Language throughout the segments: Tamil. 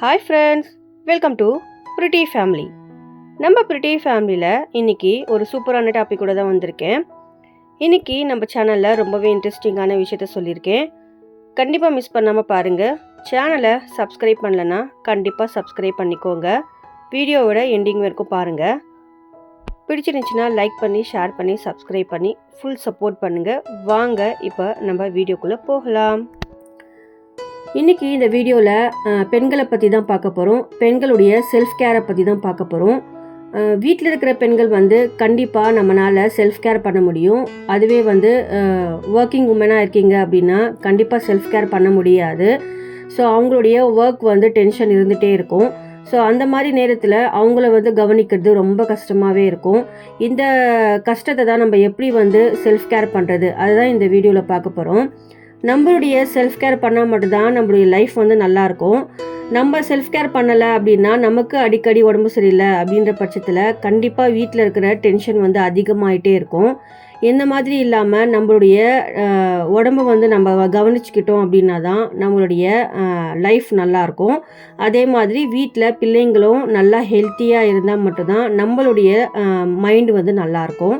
Hi friends welcome to pretty family நம்ம பிரிட்டி ஃபேமிலியில் இன்றைக்கி ஒரு சூப்பரான டாபிக் கூட தான் வந்திருக்கேன். இன்னைக்கு நம்ம சேனலில் ரொம்பவே இன்ட்ரெஸ்டிங்கான விஷயத்த சொல்லியிருக்கேன். கண்டிப்பாக மிஸ் பண்ணாமல் பாருங்கள் சேனலை சப்ஸ்கிரைப் பண்ணலன்னா கண்டிப்பாக சப்ஸ்கிரைப் பண்ணிக்கோங்க. வீடியோவோட எண்டிங் வரைக்கும் பாருங்கள் பிடிச்சிருந்துச்சின்னா லைக் பண்ணி ஷேர் பண்ணி சப்ஸ்கிரைப் பண்ணி ஃபுல் சப்போர்ட் பண்ணுங்கள் வாங்க இப்போ நம்ம வீடியோக்குள்ளே போகலாம். இன்றைக்கி இந்த வீடியோவில் பெண்களை பற்றி தான் பார்க்க போகிறோம் பெண்களுடைய செல்ஃப் கேரை பற்றி தான் பார்க்க போகிறோம் வீட்டில் இருக்கிற பெண்கள் வந்து கண்டிப்பாக நம்மளால் செல்ஃப் கேர் பண்ண முடியும். அதுவே வந்து ஒர்க்கிங் உமனாக இருக்கீங்க அப்படின்னா கண்டிப்பாக செல்ஃப் கேர் பண்ண முடியாது. ஸோ அவங்களுடைய ஒர்க் வந்து டென்ஷன் இருந்துகிட்டே இருக்கும். ஸோ அந்த மாதிரி நேரத்தில் அவங்கள வந்து கவனிக்கிறது ரொம்ப கஷ்டமாகவே இருக்கும். இந்த கஷ்டத்தை தான் நம்ம எப்படி வந்து செல்ஃப் கேர் பண்ணுறது அதுதான் இந்த வீடியோவில் பார்க்க போகிறோம் நம்மளுடைய செல்ஃப் கேர் பண்ணால் மட்டும்தான் நம்மளுடைய லைஃப் வந்து நல்லாயிருக்கும் நம்ம செல்ஃப் கேர் பண்ணலை அப்படின்னா நமக்கு அடிக்கடி உடம்பு சரியில்லை அப்படின்ற பட்சத்தில் கண்டிப்பாக வீட்டில் இருக்கிற டென்ஷன் வந்து அதிகமாகிட்டே இருக்கும். இந்த மாதிரி இல்லாமல் நம்மளுடைய உடம்பு வந்து நம்ம கவனிச்சுக்கிட்டோம் அப்படின்னா தான் நம்மளுடைய லைஃப் நல்லாயிருக்கும் அதே மாதிரி வீட்டில் பிள்ளைங்களும் நல்லா ஹெல்த்தியாக இருந்தால் மட்டும்தான் நம்மளுடைய மைண்டு வந்து நல்லாயிருக்கும்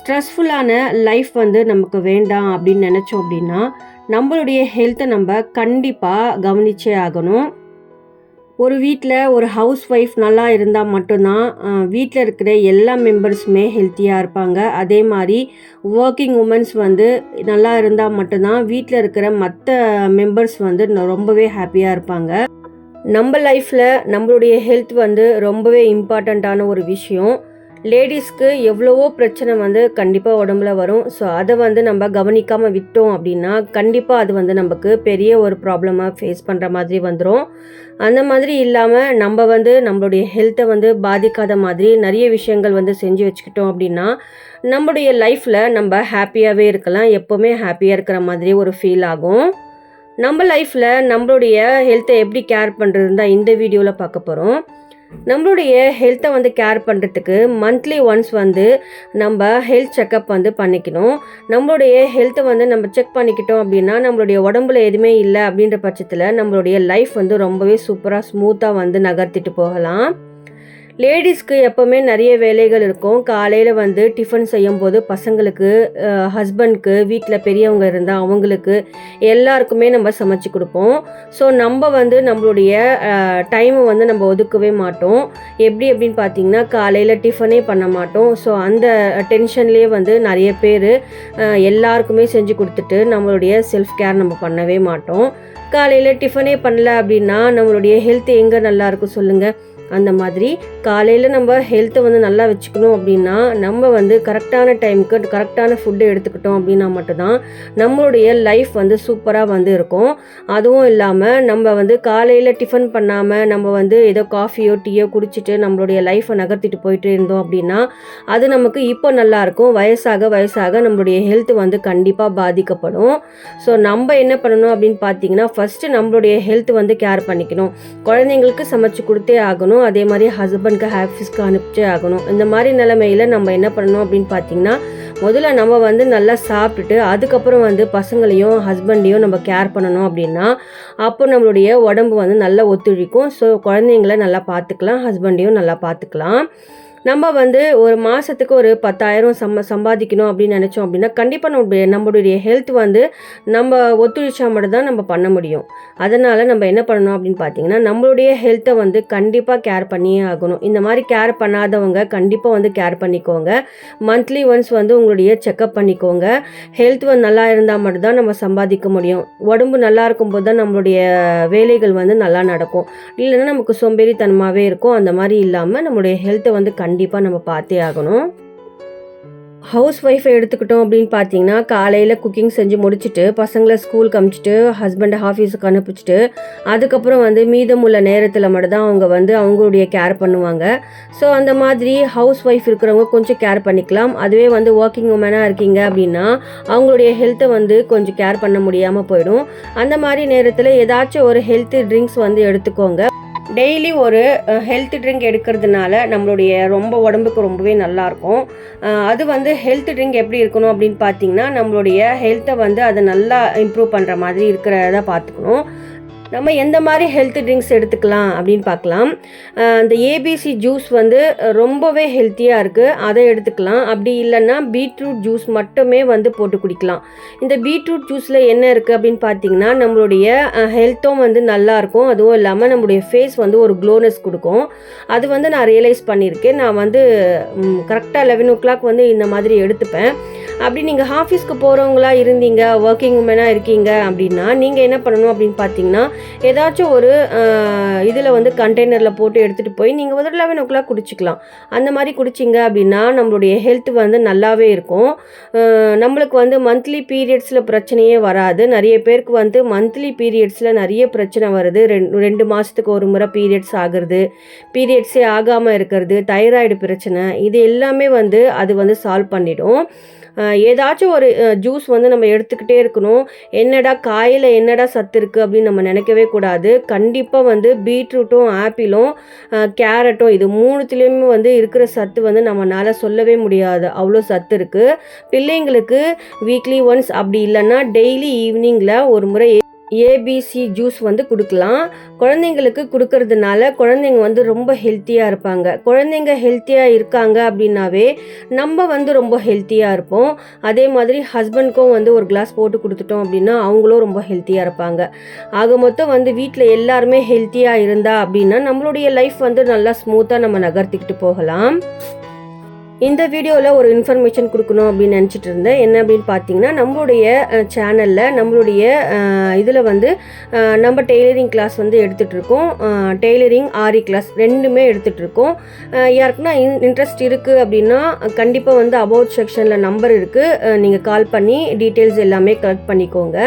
ஸ்ட்ரெஸ்ஃபுல்லான லைஃப் வந்து நமக்கு வேண்டாம் அப்படின்னு நினச்சோம் அப்படின்னா நம்மளுடைய ஹெல்த்தை நம்ம கண்டிப்பாக கவனிச்சே ஆகணும். ஒரு வீட்டில் ஒரு ஹவுஸ் ஒய்ஃப் நல்லா இருந்தால் மட்டும்தான் வீட்டில் இருக்கிற எல்லா மெம்பர்ஸுமே ஹெல்த்தியாக இருப்பாங்க. அதே மாதிரி ஒர்க்கிங் உமன்ஸ் வந்து நல்லா இருந்தால் மட்டும்தான் வீட்டில் இருக்கிற மற்ற மெம்பர்ஸ் வந்து ரொம்பவே ஹாப்பியாக இருப்பாங்க. நம்ம லைஃப்பில் நம்மளுடைய ஹெல்த் வந்து ரொம்பவே இம்பார்ட்டண்ட்டான ஒரு விஷயம். லேடிஸ்க்கு எவ்வளவோ பிரச்சனை வந்து கண்டிப்பாக உடம்புல வரும். ஸோ அதை வந்து நம்ம கவனிக்காமல் விட்டோம் அப்படின்னா கண்டிப்பாக அது வந்து நமக்கு பெரிய ஒரு ப்ராப்ளமாக ஃபேஸ் பண்ணுற மாதிரி வந்துடும் அந்த மாதிரி இல்லாமல் நம்ம வந்து நம்மளுடைய ஹெல்த்தை வந்து பாதிக்காத மாதிரி நிறைய விஷயங்கள் வந்து செஞ்சு வச்சுக்கிட்டோம் அப்படின்னா நம்மளுடைய லைஃப்பில் நம்ம ஹாப்பியாகவே இருக்கலாம். எப்போவுமே ஹாப்பியாக இருக்கிற மாதிரி ஒரு ஃபீல் ஆகும். நம்ம லைஃப்பில் நம்மளுடைய ஹெல்த்தை எப்படி கேர் பண்ணுறது தான் இந்த வீடியோவில் பார்க்க போகிறோம் நம்மளுடைய ஹெல்த்தை வந்து கேர் பண்ணுறதுக்கு மந்த்லி ஒன்ஸ் வந்து நம்ம ஹெல்த் செக்கப் வந்து பண்ணிக்கணும். நம்மளுடைய ஹெல்த்தை வந்து நம்ம செக் பண்ணிக்கிட்டோம் அப்படின்னா நம்மளுடைய உடம்புல எதுவுமே இல்லை அப்படின்ற பட்சத்தில் நம்மளுடைய லைஃப் வந்து ரொம்பவே சூப்பராக ஸ்மூத்தாக வந்து நகர்த்திட்டு போகலாம். லேடிஸ்க்கு எப்போவுமே நிறைய வேலைகள் இருக்கும். காலையில் வந்து டிஃபன் செய்யும் போது பசங்களுக்கு ஹஸ்பண்ட்க்கு வீட்டில் பெரியவங்க இருந்தால் அவங்களுக்கு எல்லாருக்குமே நம்ம சமைச்சு கொடுப்போம். ஸோ நம்ம வந்து நம்மளுடைய டைமை வந்து நம்ம ஒதுக்கவே மாட்டோம். எப்படி அப்படின்னு பார்த்தீங்கன்னா காலையில் டிஃபனே பண்ண மாட்டோம். ஸோ அந்த டென்ஷன்லேயே வந்து நிறைய பேர் எல்லாருக்குமே செஞ்சு கொடுத்துட்டு நம்மளுடைய செல்ஃப் கேர் நம்ம பண்ணவே மாட்டோம். காலையில் டிஃபனே பண்ணல அப்படின்னா நம்மளுடைய ஹெல்த் எங்கே நல்லாயிருக்கும் சொல்லுங்கள் அந்த மாதிரி காலையில் நம்ம ஹெல்த்தை வந்து நல்லா வச்சுக்கணும் அப்படின்னா நம்ம வந்து கரெக்டான டைமுக்கு கரெக்டான ஃபுட்டு எடுத்துக்கிட்டோம் அப்படின்னா மட்டும்தான் நம்மளுடைய லைஃப் வந்து சூப்பராக வந்து இருக்கும். அதுவும் இல்லாமல் நம்ம வந்து காலையில் டிஃபன் பண்ணாமல் நம்ம வந்து ஏதோ காஃபியோ டீயோ குடிச்சிட்டு நம்மளுடைய லைஃப்பை நகர்த்திட்டு போயிட்டு இருந்தோம் அப்படின்னா அது நமக்கு இப்போ நல்லாயிருக்கும் வயசாக வயசாக நம்மளுடைய ஹெல்த் வந்து கண்டிப்பாக பாதிக்கப்படும். ஸோ நம்ம என்ன பண்ணணும் அப்படின்னு பார்த்தீங்கன்னா ஃபஸ்ட்டு நம்மளுடைய ஹெல்த் வந்து கேர் பண்ணிக்கணும். குழந்தைங்களுக்கு சமைச்சு கொடுத்தே ஆகணும். அதே மாதிரி ஹஸ்பண்ட்க்கு ஹாஃபீஸ்க்கு அனுப்பிச்சே ஆகணும். இந்த மாதிரி நிலமையில் நம்ம என்ன பண்ணணும் அப்படின்னு பார்த்தீங்கன்னா முதல்ல நம்ம வந்து நல்லா சாப்பிட்டுட்டு அதுக்கப்புறம் வந்து பசங்களையும் ஹஸ்பண்டையும் நம்ம கேர் பண்ணணும் அப்படின்னா அப்போ நம்மளுடைய உடம்பு வந்து நல்லா ஒத்துழைக்கும். ஸோ குழந்தைங்கள நல்லா பார்த்துக்கலாம் ஹஸ்பண்டையும் நல்லா பார்த்துக்கலாம் நம்ம வந்து ஒரு மாதத்துக்கு ஒரு பத்தாயிரம் சம்ம சம்பாதிக்கணும் அப்படின்னு நினச்சோம் அப்படின்னா கண்டிப்பாக நம்முடைய நம்மளுடைய ஹெல்த் வந்து நம்ம ஒத்துழைச்சா மட்டும் தான் நம்ம பண்ண முடியும். அதனால் நம்ம என்ன பண்ணணும் அப்படின்னு பார்த்தீங்கன்னா நம்மளுடைய ஹெல்த்தை வந்து கண்டிப்பாக கேர் பண்ணியே ஆகணும். இந்த மாதிரி கேர் பண்ணாதவங்க கண்டிப்பாக வந்து கேர் பண்ணிக்கோங்க. மந்த்லி ஒன்ஸ் வந்து உங்களுடைய செக்கப் பண்ணிக்கோங்க. ஹெல்த் வந்து நல்லா இருந்தால் மட்டும்தான் நம்ம சம்பாதிக்க முடியும். உடம்பு நல்லா இருக்கும்போது தான் நம்மளுடைய வேலைகள் வந்து நல்லா நடக்கும். இல்லைன்னா நமக்கு சோம்பேறித்தனமாகவே இருக்கும். அந்த மாதிரி இல்லாமல் நம்மளுடைய ஹெல்த்தை வந்து கண்டிப்பாக நம்ம பார்த்தே ஆகணும். ஹவுஸ் ஒய்ஃபை எடுத்துக்கிட்டோம் அப்படின்னு பார்த்தீங்கன்னா காலையில் குக்கிங் செஞ்சு முடிச்சுட்டு பசங்களை ஸ்கூலுக்கு அமுச்சிட்டு ஹஸ்பண்டை ஆஃபீஸுக்கு அனுப்பிச்சிட்டு அதுக்கப்புறம் வந்து மீதமுள்ள நேரத்தில் மட்டும்தான் அவங்க வந்து அவங்களுடைய கேர் பண்ணுவாங்க. ஸோ அந்த மாதிரி ஹவுஸ் ஒய்ஃப் இருக்கிறவங்க கொஞ்சம் கேர் பண்ணிக்கலாம். அதுவே வந்து ஒர்க்கிங் உமனாக இருக்கீங்க அப்படின்னா அவங்களுடைய ஹெல்த்தை வந்து கொஞ்சம் கேர் பண்ண முடியாமல் போயிடும். அந்த மாதிரி நேரத்தில் ஏதாச்சும் ஒரு ஹெல்த்து ட்ரிங்க்ஸ் வந்து எடுத்துக்கோங்க. டெய்லி ஒரு ஹெல்த் ட்ரிங்க் எடுக்கிறதுனால நம்மளுடைய ரொம்ப உடம்புக்கு ரொம்பவே நல்லாயிருக்கும் அது வந்து ஹெல்த் ட்ரிங்க் எப்படி இருக்கணும் அப்படின்னு பார்த்தீங்கன்னா நம்மளுடைய ஹெல்த்தை வந்து அதை நல்லா இம்ப்ரூவ் பண்ணுற மாதிரி இருக்கிறத பார்த்துக்கணும் நம்ம எந்த மாதிரி ஹெல்த் ட்ரிங்க்ஸ் எடுத்துக்கலாம் அப்படின்னு பார்க்கலாம். அந்த இந்த ஏபிசி ஜூஸ் வந்து ரொம்பவே ஹெல்த்தியாக இருக்குது அதை எடுத்துக்கலாம். அப்படி இல்லைன்னா பீட்ரூட் ஜூஸ் மட்டுமே வந்து போட்டு குடிக்கலாம். இந்த பீட்ரூட் ஜூஸில் என்ன இருக்குது அப்படின்னு பார்த்தீங்கன்னா நம்மளுடைய ஹெல்த்தும் வந்து நல்லாயிருக்கும் அதுவும் இல்லாமல் நம்மளுடைய ஃபேஸ் வந்து ஒரு க்ளோனஸ் கொடுக்கும். அது வந்து நான் ரியலைஸ் பண்ணியிருக்கேன். நான் வந்து கரெக்டாக லெவன் ஓ கிளாக் வந்து இந்த மாதிரி எடுத்துப்பேன். அப்படி நீங்கள் ஆஃபீஸ்க்கு போகிறவங்களா இருந்தீங்க ஒர்க்கிங் உமனாக இருக்கீங்க அப்படின்னா நீங்கள் என்ன பண்ணணும் அப்படின்னு பார்த்தீங்கன்னா ஏதாச்சும் ஒரு இதில் வந்து கண்டெய்னரில் போட்டு எடுத்துகிட்டு போய் நீங்கள் வந்து லெவன் ஓ கிளாக் குடிச்சிக்கலாம். அந்த மாதிரி குடிச்சிங்க அப்படின்னா நம்மளுடைய ஹெல்த் வந்து நல்லாவே இருக்கும். நம்மளுக்கு வந்து மந்த்லி பீரியட்ஸில் பிரச்சனையே வராது. நிறைய பேருக்கு வந்து மந்த்லி பீரியட்ஸில் நிறைய பிரச்சனை வருது. ரெண்டு ரெண்டு மாதத்துக்கு ஒரு முறை பீரியட்ஸ் ஆகுறது பீரியட்ஸே ஆகாமல் இருக்கிறது தைராய்டு பிரச்சனை இது எல்லாமே வந்து அது வந்து சால்வ் பண்ணிடும். ஏதாச்சும் ஒரு ஜூஸ் வந்து நம்ம எடுத்துக்கிட்டே இருக்கணும். என்னடா காயில் என்னடா சத்து இருக்குது அப்படின்னு நம்ம நினைக்கவே கூடாது. கண்டிப்பாக வந்து பீட்ரூட்டும் ஆப்பிளும் கேரட்டும் இது மூணுத்துலேயுமே வந்து இருக்கிற சத்து வந்து நம்மளால் சொல்லவே முடியாது. அவ்வளோ சத்து இருக்குது பிள்ளைங்களுக்கு வீக்லி ஒன்ஸ் அப்படி இல்லைன்னா டெய்லி ஈவினிங்கில் ஒரு முறை ஏபிசி ஜூஸ் வந்து கொடுக்கலாம். குழந்தைங்களுக்கு கொடுக்கறதுனால குழந்தைங்க வந்து ரொம்ப ஹெல்த்தியாக இருப்பாங்க. குழந்தைங்க ஹெல்த்தியாக இருக்காங்க அப்படின்னாவே நம்ம வந்து ரொம்ப ஹெல்த்தியாக இருப்போம். அதே மாதிரி ஹஸ்பண்ட்க்கும் வந்து ஒரு கிளாஸ் போட்டு கொடுத்துட்டோம் அப்படின்னா அவங்களும் ரொம்ப ஹெல்த்தியாக இருப்பாங்க. ஆக மொத்தம் வந்து வீட்டில் எல்லாருமே ஹெல்த்தியாக இருந்தா அப்படின்னா நம்மளுடைய லைஃப் வந்து நல்லா ஸ்மூத்தாக நம்ம நகர்த்திக்கிட்டு போகலாம். இந்த வீடியோவில் ஒரு இன்ஃபர்மேஷன் கொடுக்கணும் அப்படின்னு நினச்சிட்டு இருந்தேன். என்ன அப்படின்னு பார்த்தீங்கன்னா நம்மளுடைய சேனலில் நம்மளுடைய இதில் வந்து நம்ம டெய்லரிங் கிளாஸ் வந்து எடுத்துகிட்ருக்கோம் டெய்லரிங் ஆரி கிளாஸ் ரெண்டுமே எடுத்துகிட்ருக்கோம் யாருக்குன்னா இன் யாருக்குன்னா இன்ட்ரெஸ்ட் இருக்குது அப்படின்னா கண்டிப்பாக வந்து அபவுட் செக்ஷனில் நம்பர் இருக்குது நீங்கள் கால் பண்ணி டீட்டெயில்ஸ் எல்லாமே கலெக்ட் பண்ணிக்கோங்க.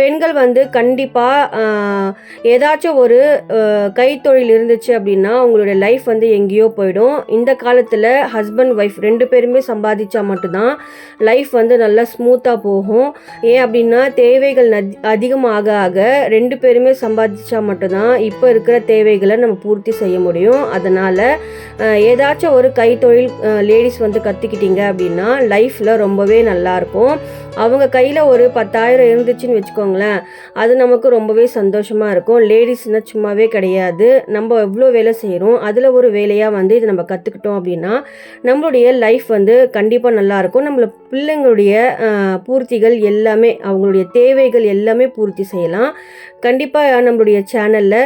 பெண்கள் வந்து கண்டிப்பாக ஏதாச்சும் ஒரு கைத்தொழில் இருந்துச்சு அப்படின்னா உங்களுடைய லைஃப் வந்து எங்கேயோ போயிடும். இந்த காலத்தில் ஹஸ்பண்ட் ஒய்ஃப் ரெண்டு பேருமே சம்பாதிச்சா மட்டும்தான் லைஃப் வந்து நல்லா ஸ்மூத்தாக போகும். ஏன் அப்படின்னா தேவைகள் அதிகமாக ஆக ரெண்டு பேருமே சம்பாதிச்சா மட்டும்தான் இப்போ இருக்கிற தேவைகளை நம்ம பூர்த்தி செய்ய முடியும். அதனால் ஏதாச்சும் ஒரு கைத்தொழில் லேடிஸ் வந்து கற்றுக்கிட்டீங்க அப்படின்னா லைஃப்பில் ரொம்பவே நல்லாயிருக்கும் அவங்க கையில் ஒரு பத்தாயிரம் இருந்துச்சுன்னு வச்சுக்கோங்களேன். அது நமக்கு ரொம்பவே சந்தோஷமாக இருக்கும். லேடிஸ்னால் சும்மாவே கிடையாது. நம்ம எவ்வளோ வேலை செய்கிறோம் அதில் ஒரு வேலையாக வந்து இதை நம்ம கற்றுக்கிட்டோம் அப்படின்னா நம்மளுடைய லைஃப் வந்து கண்டிப்பாக நல்லாயிருக்கும் நம்மள பிள்ளைங்களுடைய பூர்த்திகள் எல்லாமே அவங்களுடைய தேவைகள் எல்லாமே பூர்த்தி செய்யலாம். கண்டிப்பாக நம்மளுடைய சேனலில்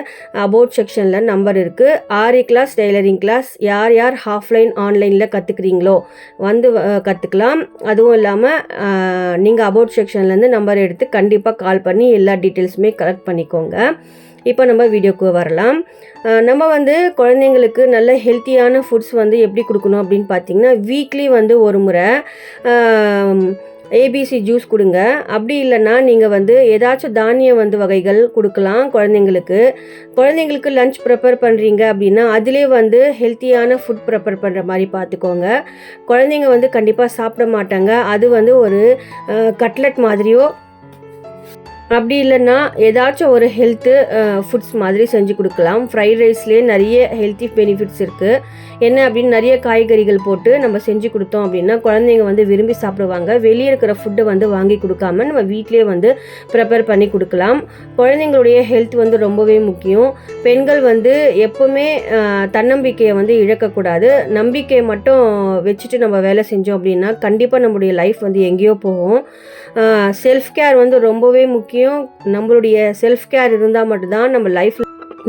அபவுட் செக்ஷனில் நம்பர் இருக்குது ஆரி கிளாஸ் டெய்லரிங் கிளாஸ் யார் யார் ஆஃப்லைன் ஆன்லைனில் கற்றுக்குறீங்களோ வந்து கற்றுக்கலாம் அதுவும் இல்லாமல் நீங்கள் அபவுட் செக்ஷன்லேருந்து நம்பர் எடுத்து கண்டிப்பாக கால் பண்ணி எல்லா டீட்டெயில்ஸுமே கலெக்ட் பண்ணிக்கோங்க. இப்போ நம்ம வீடியோக்கு வரலாம். நம்ம வந்து குழந்தைங்களுக்கு நல்ல ஹெல்த்தியான ஃபுட்ஸ் வந்து எப்படி கொடுக்கணும் அப்படின்னு பார்த்தீங்கன்னா வீக்லி வந்து ஒரு முறை ஏபிசி ஜூஸ் கொடுங்க. அப்படி இல்லைன்னா நீங்கள் வந்து ஏதாச்சும் தானிய வந்து வகைகள் கொடுக்கலாம் குழந்தைங்களுக்கு. குழந்தைங்களுக்கு லஞ்ச் ப்ரிப்பேர் பண்ணுறீங்க அப்படின்னா அதிலே வந்து ஹெல்த்தியான ஃபுட் ப்ரிப்பேர் பண்ணுற மாதிரி பார்த்துக்கோங்க. குழந்தைங்க வந்து கண்டிப்பாக சாப்பிட மாட்டாங்க. அது வந்து ஒரு கட்லட் மாதிரியோ அப்படி இல்லைன்னா ஏதாச்சும் ஒரு ஹெல்த்து ஃபுட்ஸ் மாதிரி செஞ்சு கொடுக்கலாம். ஃப்ரைட் ரைஸ்லேயே நிறைய ஹெல்த்தி பெனிஃபிட்ஸ் இருக்குது என்ன அப்படின்னு நிறைய காய்கறிகள் போட்டு நம்ம செஞ்சு கொடுத்தோம் அப்படின்னா குழந்தைங்க வந்து விரும்பி சாப்பிடுவாங்க. வெளியே இருக்கிற ஃபுட்டை வந்து வாங்கி கொடுக்காம நம்ம வீட்டிலேயே வந்து ப்ரிப்பேர் பண்ணி கொடுக்கலாம். குழந்தைங்களுடைய ஹெல்த் வந்து ரொம்பவே முக்கியம். பெண்கள் வந்து எப்போவுமே தன்னம்பிக்கையை வந்து இழக்கக்கூடாது. நம்பிக்கையை மட்டும் வச்சுட்டு நம்ம வேலை செஞ்சோம் அப்படின்னா கண்டிப்பாக நம்முடைய லைஃப் வந்து எங்கேயோ போகும். செல்ஃப் கேர் வந்து ரொம்பவே முக்கியம். நம்மளுடைய செல்ஃப் கேர் இருந்தால் மட்டும்தான் நம்ம லைஃப்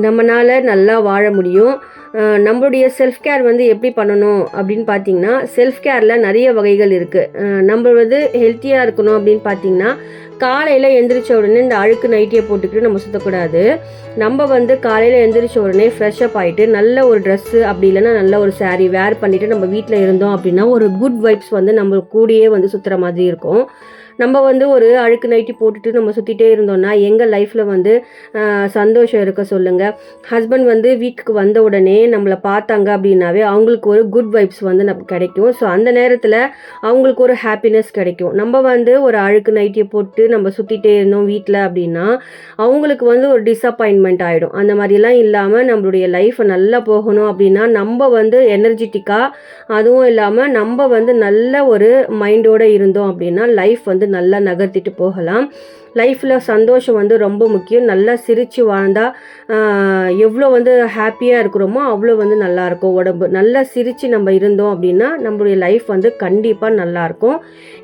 நம்மளால் நல்லா வாழ முடியும். நம்மளுடைய செல்ஃப் கேர் வந்து எப்படி பண்ணணும் அப்படின்னு பார்த்தீங்கன்னா செல்ஃப் கேரில் நிறைய வகைகள் இருக்குது நம்ம வந்து ஹெல்த்தியாக இருக்கணும் அப்படின்னு பார்த்தீங்கன்னா காலையில் எந்திரிச்ச உடனே இந்த அழுக்கு நைட்டியை போட்டுக்கிட்டு நம்ம சுற்றக்கூடாது நம்ம வந்து காலையில் எந்திரிச்ச உடனே ஃப்ரெஷ் அப் ஆகிட்டு நல்ல ஒரு ட்ரெஸ்ஸு அப்படி இல்லைன்னா நல்ல ஒரு சாரீ வேர் பண்ணிவிட்டு நம்ம வீட்டில் இருந்தோம் அப்படின்னா ஒரு குட் வைப்ஸ் வந்து நம்ம கூடயே வந்து சுற்றுற மாதிரி இருக்கும். நம்ம வந்து ஒரு அழுக்கு நைட்டி போட்டுட்டு நம்ம சுற்றிட்டே இருந்தோம்னா எங்கள் லைஃப்பில் வந்து சந்தோஷம் இருக்க சொல்லுங்கள் ஹஸ்பண்ட் வந்து வீட்டுக்கு வந்த உடனே நம்மளை பார்த்தாங்க அப்படின்னாவே அவங்களுக்கு ஒரு குட் வைப்ஸ் வந்து நமக்கு கிடைக்கும். ஸோ அந்த நேரத்தில் அவங்களுக்கு ஒரு ஹாப்பினஸ் கிடைக்கும். நம்ம வந்து ஒரு அழுக்கு நைட்டியை போட்டு நம்ம சுற்றிட்டே இருந்தோம் வீட்டில் அப்படின்னா அவங்களுக்கு வந்து ஒரு டிசப்பாயின்மெண்ட் ஆகிடும் அந்த மாதிரிலாம் இல்லாமல் நம்மளுடைய லைஃப்பை நல்லா போகணும் அப்படின்னா நம்ம வந்து எனர்ஜெட்டிக்காக அதுவும் இல்லாமல் நம்ம வந்து நல்ல ஒரு மைண்டோடு இருந்தோம் அப்படின்னா லைஃப் வந்து நல்லா நகர்த்திட்டு போகலாம். லைஃப்பில் சந்தோஷம் வந்து ரொம்ப முக்கியம். நல்லா சிரித்து வாழ்ந்தால் எவ்வளோ வந்து ஹாப்பியாக இருக்கிறோமோ அவ்வளோ வந்து நல்லாயிருக்கும் உடம்பு. நல்லா சிரித்து நம்ம இருந்தோம் அப்படின்னா நம்மளுடைய லைஃப் வந்து கண்டிப்பாக நல்லாயிருக்கும்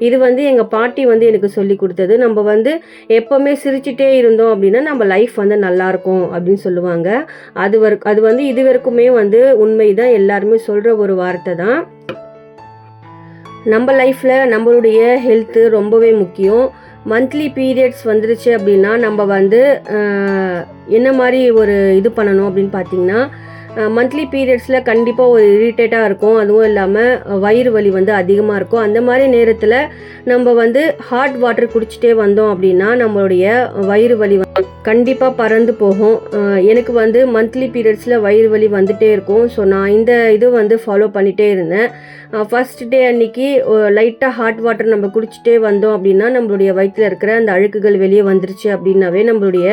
இது வந்து எங்கள் பாட்டி வந்து எனக்கு சொல்லி கொடுத்தது. நம்ம வந்து எப்போவுமே சிரிச்சுட்டே இருந்தோம் அப்படின்னா நம்ம லைஃப் வந்து நல்லாயிருக்கும் அப்படின்னு சொல்லுவாங்க. அது வரை அது வந்து இது வரைக்குமே வந்து உண்மை தான் எல்லாருமே சொல்கிற ஒரு வார்த்தை தான். நம்ம லைஃப்பில் நம்மளுடைய ஹெல்த்து ரொம்பவே முக்கியம். மந்த்லி பீரியட்ஸ் வந்துருச்சு அப்படின்னா நம்ம வந்து என்ன மாதிரி ஒரு இது பண்ணணும் அப்படின்னு பார்த்தீங்கன்னா மந்த்லி பீரியட்ஸில் கண்டிப்பாக ஒரு இரிட்டேட்டாக இருக்கும். அதுவும் இல்லாமல் வயிறு வலி வந்து அதிகமாக இருக்கும். அந்த மாதிரி நேரத்தில் நம்ம வந்து ஹாட் வாட்டர் குடிச்சிட்டே வந்தோம் அப்படின்னா நம்மளுடைய வயிறு வலி வந்து கண்டிப்பாக பறந்து போகும். எனக்கு வந்து மந்த்லி பீரியட்ஸில் வயிறு வலி வந்துகிட்டே இருக்கும். ஸோ நான் இந்த இது வந்து ஃபாலோ பண்ணிகிட்டே இருந்தேன். ஃபர்ஸ்ட் டே அன்னைக்கு லைட்டாக ஹாட் வாட்டர் நம்ம குடிச்சிட்டே வந்தோம் அப்படின்னா நம்மளுடைய வயிற்றில் இருக்கிற அந்த அழுக்குகள் வெளியே வந்துருச்சு அப்படின்னாவே நம்மளுடைய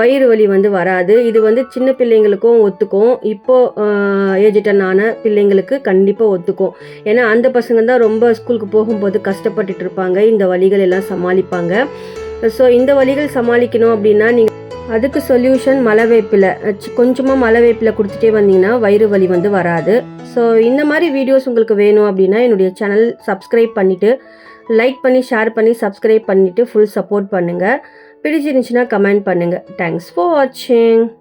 வயிறு வலி வந்து வராது. இது வந்து சின்ன பிள்ளைங்களுக்கும் ஒத்துக்கும். இப்போது ஏஜிட்டன் ஆன பிள்ளைங்களுக்கு கண்டிப்பாக ஒத்துக்கும். ஏன்னா அந்த பசங்க தான் ரொம்ப ஸ்கூலுக்கு போகும்போது கஷ்டப்பட்டுட்டு இருப்பாங்க. இந்த வழிகள் எல்லாம் சமாளிப்பாங்க. ஸோ இந்த வழிகள் சமாளிக்கணும் அப்படின்னா நீங்கள் அதுக்கு சொல்யூஷன் மலை வேப்பிலை கொஞ்சமாக மலை வேப்பிலை கொடுத்துட்டே வந்தீங்கன்னா வயிறு வலி வந்து வராது. ஸோ இந்த மாதிரி வீடியோஸ் உங்களுக்கு வேணும் அப்படின்னா என்னுடைய சேனல் சப்ஸ்கிரைப் பண்ணிவிட்டு லைக் பண்ணி ஷேர் பண்ணி சப்ஸ்கிரைப் பண்ணிவிட்டு ஃபுல் சப்போர்ட் பண்ணுங்கள் பிடிச்சிருந்துச்சுன்னா கமெண்ட் பண்ணுங்கள் தேங்க்ஸ் ஃபார் வாட்சிங்